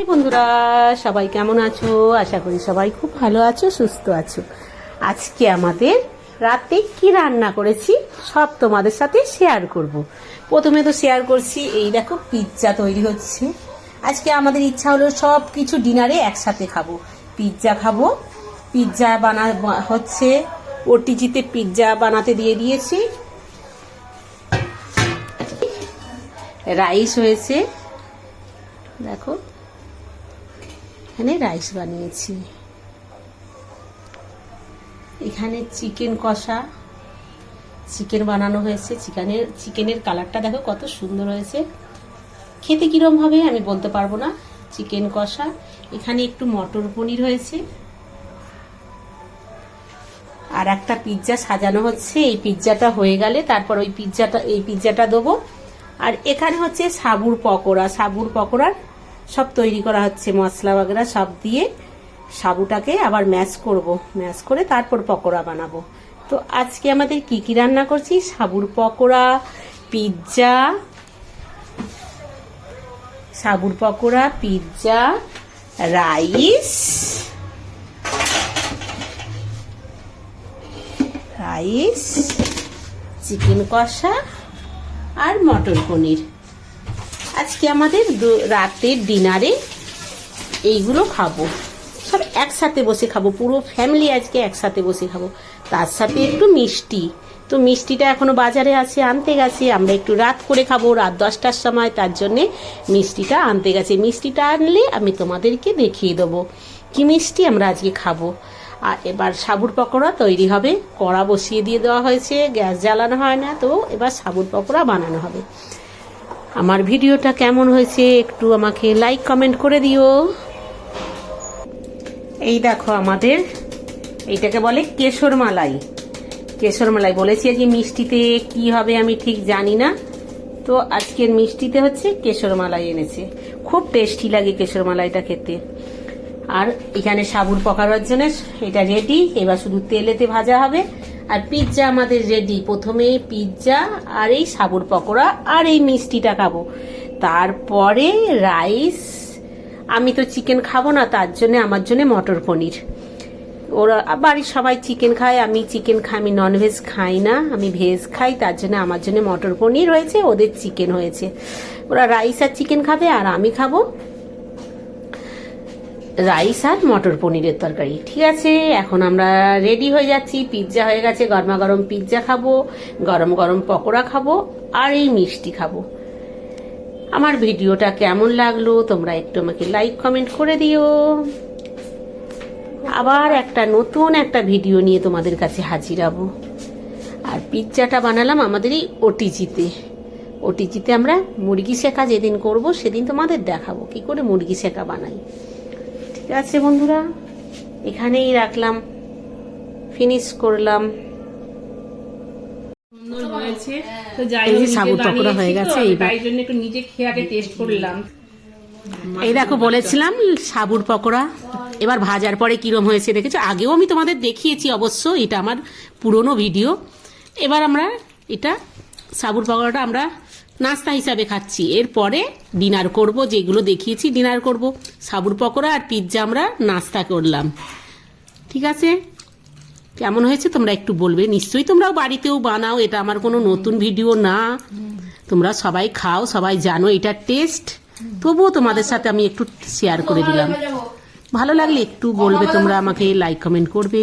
High বন্ধুরা, সবাই কেমন আছো? আশা করি সবাই খুব ভালো আছো, সুস্থ আছো। আজকে আমাদের রাতে কি রান্না করেছি, সব তোমাদের সাথে শেয়ার করব। প্রথমে তো শেয়ার করছি, এই দেখো পিৎজা তৈরি হচ্ছে। আজকে আমাদের ইচ্ছা হলো সব কিছু ডিনারে একসাথে খাব। পিৎজা খাব পিৎজা বানা হচ্ছে ওটিজিতে পিৎজা বানাতে দিয়ে দিয়েছি। রাইস হয়েছে। দেখো। এখানে রাইস বানিয়েছি। এখানে চিকেন কষা। চিকেন বানানো হয়েছে। চিকেনের চিকেনের কালারটা দেখো কত সুন্দর হয়েছে। খেতে কিরম হবে আমি বলতে পারব না। চিকেন কষা। এখানে একটু মটর পনির হয়েছে। আর একটা পিৎজা সাজানো হচ্ছে। এই পিৎজাটা হয়ে গেলে তারপর ওই পিৎজাটা এই পিৎজাটা দেবো। আর এখানে হচ্ছে সাবুর পকোড়া। সাবুর পকোড়ার সব তৈরি করা হচ্ছে মশলা বাগেরা, সব দিয়ে সাবুটাকে আবার ম্যাশ করব। ম্যাশ করে তারপর পকোড়া বানাবো। তো আজকে আমাদের কি কি রান্না করছি? সাবুর পকোড়া, পিৎজা, সাবুর pakora, pizza, rice rice, chicken কষা আর মটর পনির। আজকে আমাদের রাতের ডিনারে এইগুলো খাব। সব একসাথে বসে খাব। পুরো ফ্যামিলি আজকে একসাথে বসে খাব। তার সাথে একটু মিষ্টি। তো মিষ্টিটা এখনও বাজারে আছে, আনতে গেছে। আমরা একটু রাত করে খাব, রাত দশটার সময়। তার জন্যে মিষ্টিটা আনতে গেছে। মিষ্টিটা আনলে আমি তোমাদেরকে দেখিয়ে দেবো। কি মিষ্টি আমরা আজকে খাব? আর এবার সাবুর পকোড়া তৈরি হবে। কড়া বসিয়ে দিয়ে দেওয়া হয়েছে। গ্যাস জ্বালানো হয় না। তো এবার সাবুর পকোড়া বানানো হবে। আমার ভিডিওটা কেমন হয়েছে একটু আমাকে লাইক কমেন্ট করে দিও। এই দেখো আমাদের, এইটাকে বলে কেশর মালাই। কেশর মালাই বলেছি যে মিষ্টিতে কি হবে আমি ঠিক জানি না। তো আজকের মিষ্টিতে হচ্ছে কেশর মালাই এনেছে। খুব টেস্টি লাগে কেশর মালাইটা খেতে। আর এখানে সাবুর পকানোর জন্য এটা রেডি এবার শুধু তেলেতে ভাজা হবে। আর পিৎজা আমাদের রেডি প্রথমে পিৎজা আর এই সাবুর পকোড়া, আর এই মিষ্টিটা খাব। তারপরে রাইস আমি তো চিকেন খাব না, তার জন্য, আমার জন্য মটর পনির। ওরা, বাড়ির সবাই চিকেন খায়, আমি চিকেন খাই, আমি ননভেজ খাই না, আমি ভেজ খাই, তার জন্য, আমার জন্য মটর পনির হয়েছে, ওদের চিকেন হয়েছে। ওরা রাইস আর চিকেন খাবে, আর আমি খাব রাইস আর মটর পনিরের তরকারি। ঠিক আছে, এখন আমরা রেডি হয়ে যাচ্ছি। পিৎজা হয়ে গেছে, গরমা গরম পিৎজা খাব, গরম গরম পকোড়া খাব, আর এই মিষ্টি খাব। আমার ভিডিওটা কেমন লাগল, তোমরা একটু আমাকে লাইক কমেন্ট করে দিও। আবার একটা নতুন একটা ভিডিও নিয়ে তোমাদের কাছে হাজির হব। আর পিৎজাটা বানালাম আমাদের এই ওটিজিতে ওটিজিতে আমরা মুরগি শেখা যেদিন করব, সেদিন তোমাদের দেখাবো, কি করে মুরগি শেখা বানাই। আছে বন্ধুরা? এখানেই রাখলাম। ফিনিশ করলাম। সুন্দর হয়েছে। তো যাই হয়ে গেছে, এইবার- তাই জন্য একটু নিজে খেয়ে আগে টেস্ট করলাম। এই দেখো বলেছিলাম সাবুর পকোড়া। এবার ভাজার পরে কিরম হয়েছে দেখেছ? আগেও আমি তোমাদের দেখিয়েছি অবশ্য এটা আমার পুরনো ভিডিও। এবার আমরা এটা সাবুর পকোড়াটা আমরা নাস্তা হিসাবে খাচ্ছি। এরপরে ডিনার করব যেগুলো দেখিয়েছি ডিনার করব। সাবুর পকোড়া আর পিৎজা আমরা নাস্তা করলাম। ঠিক আছে? কেমন হয়েছে তোমরা একটু বলবে। নিশ্চয়ই তোমরাও বাড়িতেও বানাও এটা আমার কোনো নতুন ভিডিও না। তোমরা সবাই খাও সবাই জানো এটা টেস্ট। তবুও তোমাদের সাথে আমি একটু শেয়ার করে দিলাম। ভালো লাগলে একটু বলবে তোমরা আমাকে লাইক কমেন্ট করবে।